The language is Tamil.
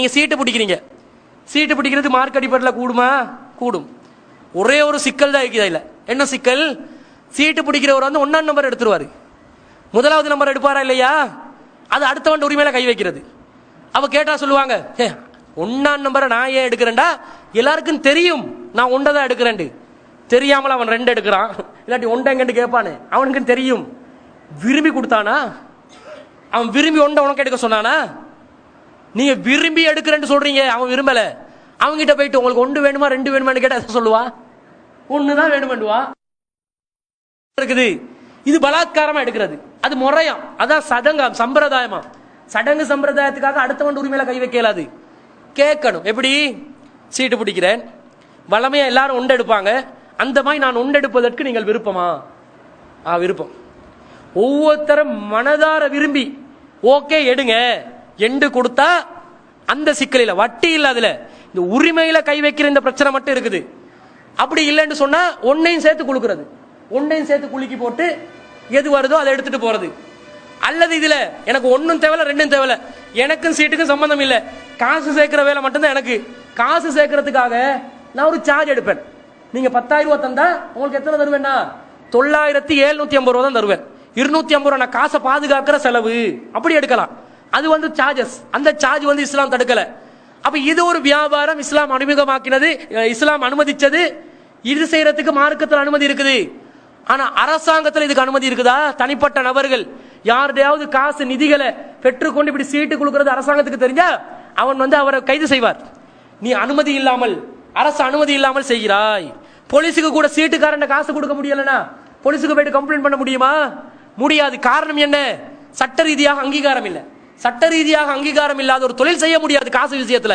நீங்க சீட்டு பிடிக்கிறீங்க. சீட்டு பிடிக்கிறது மார்க் அடிப்படையில் கூடுமா? கூடும். ஒரே ஒரு சிக்கல் தான் இருக்குது இல்லை என்ன சிக்கல்? சீட்டு பிடிக்கிறவர் வந்து ஒன்னாம் நம்பர் எடுத்துருவாரு. முதலாவது நம்பர் எடுப்பாரா இல்லையா? அது அடுத்தவன் உரிமையில கை வைக்கிறது. அவ கேட்டா சொல்லுவாங்க "ஏ, ஒன்றாம் நம்பரை நான் ஏன் எடுக்கிறேன்டா? எல்லாருக்கும் தெரியும். நான் ஒன்றை தான் எடுக்கிறேன்ட்டு. தெரியாமல் அவன் ரெண்டு எடுக்கிறான். இல்லாட்டி ஒண்டை எங்கன்னு கேட்பானு. அவனுக்கு தெரியும். விரும்பி கொடுத்தானா? அவன் விரும்பி ஒன்றை உனக்கு எடுக்க சொன்னானா? நீங்க விரும்பி எடுக்கிறேன்னு சொல்றீங்க அவன் விரும்பல. அவன்கிட்ட போயிட்டு உங்களுக்கு ஒன்று வேணுமா ரெண்டு வேணுமான்னு கேட்டா சொல்லுவா? ஒண்ணுதான் வேணுமெண்டுவா. இருக்குது. இது பலாத்காரமா எடுக்கிறது. அது முறையாம். அதான் சடங்கம் சம்பிரதாயமா சடங்கு சம்பிரதாயத்துக்காக அடுத்தவன் உரிமையில கை வைக்கலாது கேட்கணும். எப்படி? சீட்டு பிடிக்கிறேன். வளமையா எல்லாரும் ஒண்டெடுப்பாங்க எடுப்பாங்க. அந்த மாதிரி நான் ஒன்று எடுப்பதற்கு நீங்கள் விருப்பமா? ஆ விருப்பம். ஒவ்வொருத்தரும் மனதார விரும்பி ஓகே எடுங்க. எண்டு கொடுத்தா அந்த சிக்கலில் வட்டி இல்லாதில் இந்த உரிமையில் கை வைக்கிற இந்த பிரச்சனை மட்டும் இருக்குது. அப்படி இல்லைன்னு சொன்னால் ஒன்னையும் சேர்த்து குளுக்கிறது ஒன்னையும் சேர்த்து குலுக்கி போட்டு எது வருதோ அதை எடுத்துட்டு போகிறது அல்லது இதில் எனக்கு ஒன்றும் தேவையில்ல ரெண்டும் தேவையில்ல. எனக்கும் சீட்டுக்கும் சம்பந்தம் இல்லை. காசு சேர்க்குற வேலை மட்டும்தான் எனக்கு. காசு சேர்க்கறதுக்காக நான் ஒரு சார்ஜ் எடுப்பேன். நீங்கள் பத்தாயிரம் ரூபா தந்தா உங்களுக்கு எத்தனை தருவேன்னா? தொள்ளாயிரத்தி எழுநூத்தி ஐம்பது ரூபா தான் தருவேன். இருநூத்தி ஐம்பது ரூபா நான் காசை பாதுகாக்கிற செலவு. அப்படி எடுக்கலாம். அது வந்து சார்ஜஸ் அந்த சார்ஜ் வந்து இஸ்லாம் தடுக்கல. அப்ப இது ஒரு வியாபாரம் இஸ்லாம் அறிமுகமாக்கினது இஸ்லாம் அனுமதிச்சது. இது செய்யறதுக்கு மார்க்கத்தில் அனுமதி இருக்குது. ஆனால் அரசாங்கத்தில் இதுக்கு அனுமதி இருக்குதா? தனிப்பட்ட நபர்கள் யாருடையாவது காசு நிதிகளை பெற்றுக்கொண்டு இப்படி சீட்டு கொடுக்கறது அரசாங்கத்துக்கு தெரிஞ்சா அவன் வந்து அவரை கைது செய்வார். நீ அனுமதி இல்லாமல் அரசு அனுமதி இல்லாமல் செய்கிறாய். போலீஸுக்கு கூட சீட்டுக்காரன் காசு கொடுக்க முடியலனா போலீஸுக்கு போயிட்டு கம்ப்ளைண்ட் பண்ண முடியுமா? முடியாது. காரணம் என்ன? சட்ட ரீதியாக அங்கீகாரம் இல்லை. சட்ட ரீதியாக அங்கீகாரம் இல்லாத ஒரு தொழில் செய்ய முடியாது காசு விஷயத்துல.